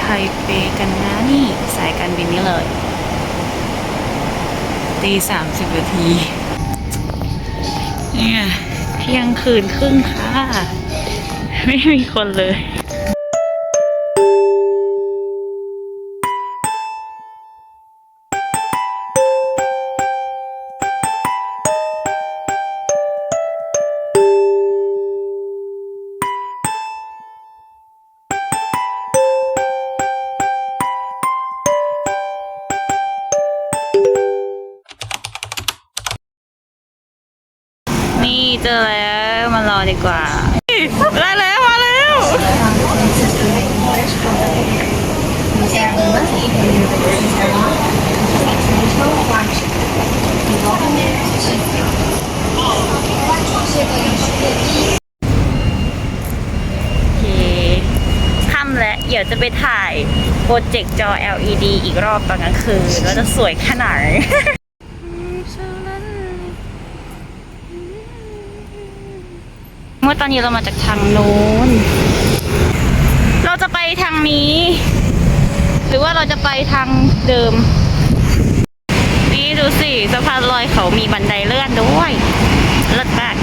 ไทเปกันนะนี่สายการบินนี้เลยตีสามสิบนาที เนี่ยเที่ยงคืนครึ่งค่ะ ไม่มีคนเลย นี่เจอแล้วมารอดีกว่าได้แล้วมาแล้วโอเคค่ำแล้วเดี๋ยวจะไปถ่ายโปรเจกต์จอ LED อีกรอบตอนกลางคืน แล้วจะสวยขนาดไหน เมื่อตอนนี้เรามาจากทางโน้น เราจะไปทางนี้ หรือว่าเราจะไปทางเดิม นี่ดูสิสะพานลอยเขามีบันไดเลื่อนด้วยเลิศมาก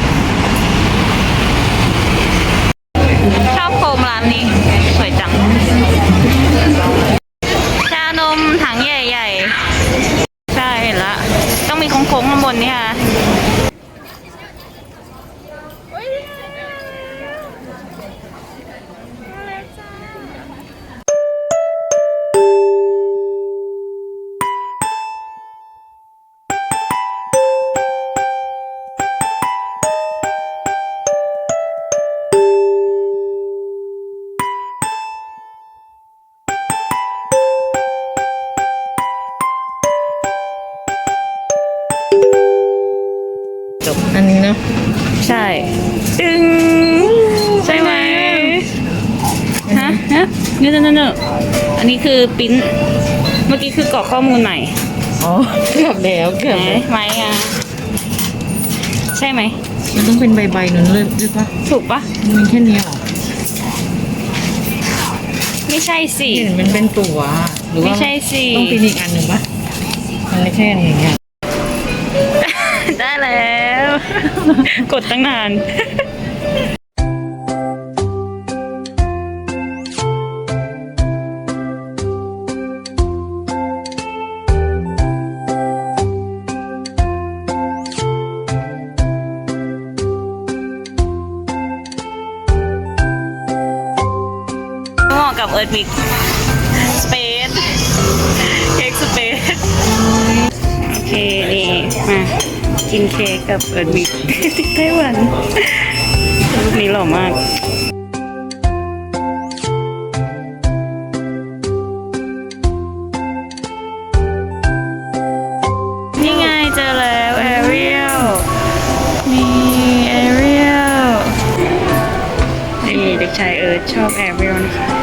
ชอบโคมร้านนี้ สวยจัง ชานมถังใหญ่ ๆ ใช่เห็นละ ต้องมีโค้งๆข้างบนนี่ค่ะ ใช่จึงใช่ไหมฮะฮะเนอะเนอะเนอะอันนี้คือปริ้นเมื่อกี้คือกรอกข้อมูลใหม่อ๋อเกือบแล้วเกือบไหมแล้วไหมอะใช่ไหมมันต้องเป็นใบๆนั้นเลยหรือปะถูกปะมันแค่นี้หรอไม่ใช่สิเห็นมันเป็นตัวหรือว่าไม่ใช่สิต้องเป็นอีกอันหนึ่งปะมันไม่ใช่อันอย่างเงี้ย ได้แล้ว กดตั้งนานเหมาะกับเอิร์ธวิกสเปซเค้กสเปซโอเค นี่ มา กินเค้กกับเอิร์ธวิกที่ไต้หวันรูปนี้หล่อมากนี่ไงเจอแล้วแอเรียลนี่แอเรียลนี่เด็กชายเอิร์ธชอบแอเรียลนะคะ